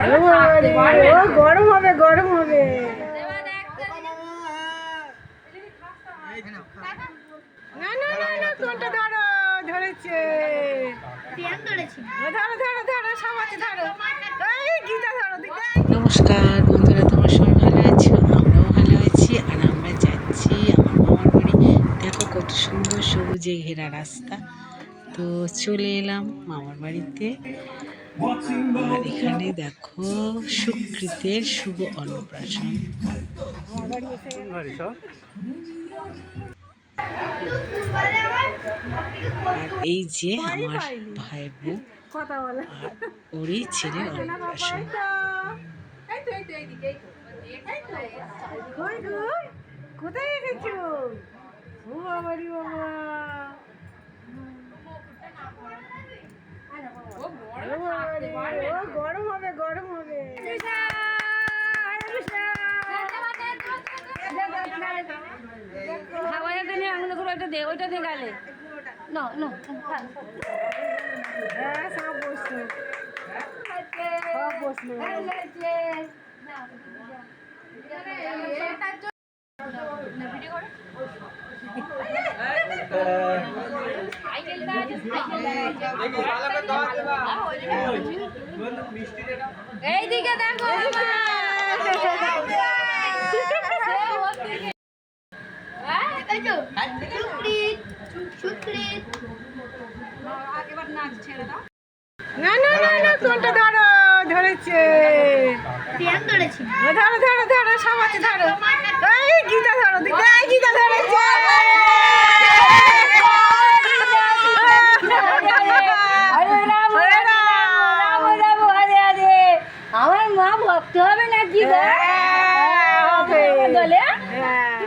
ও গরম হবে গরম হবে। না না না না কোনটা ধরো ধরেছে। ধরো ধরো ধরো সবাই ধরো। এই গীতা ধরো নমস্কার বন্ধুরা তোমার সবাই ভালো আছো? আমরাও ভালো আছি আর আমরা যাচ্ছি আমার মামার বাড়ি। দেখো কত সুন্দর সবুজে ঘেরা রাস্তা। তো চলে এলাম মামার বাড়িতে। আর এখানে দেখো সুকৃতের শুভ অন্নপ্রাশন। আর এই যে আমার ভাই বোন ওরই ছেলে অন্নপ্রাশন। কোথায় গেছো ও বাবারি বাবা। গরম হবে গরম হবে খাবারের নিয়ে আঙুলে করে ওইটা দে ওইটা দে গালে না না হ্যাঁ সব বসল সব বসল এইদিকে দেখো না না না না কোনটা ধরো ধরেছে। ধরো ধরো ধরো সবাই ধরো। এই গীতা ধরো গো হ্যাঁ, দলে হ্যাঁ।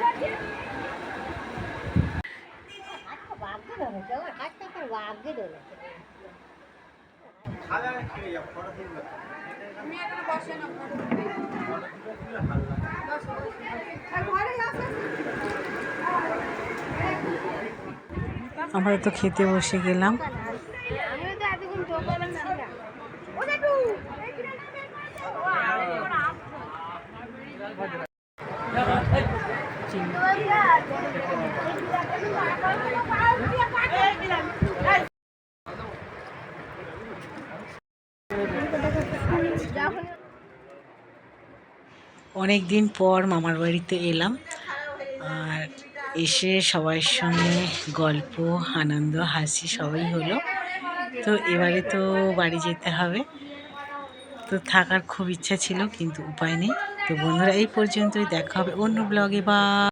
আমরা তো খেতে বসে গেলাম। অনেক দিন পর মামার বাড়িতে এলাম আর এসে সবার সঙ্গে গল্প, আনন্দ, হাসি সবাই হলো। তো এবারে তো বাড়ি যেতে হবে। তো থাকার খুব ইচ্ছা ছিল, কিন্তু উপায় নেই। তো বন্ধুরা এই পর্যন্তই দেখা হবে অন্য ব্লগে বা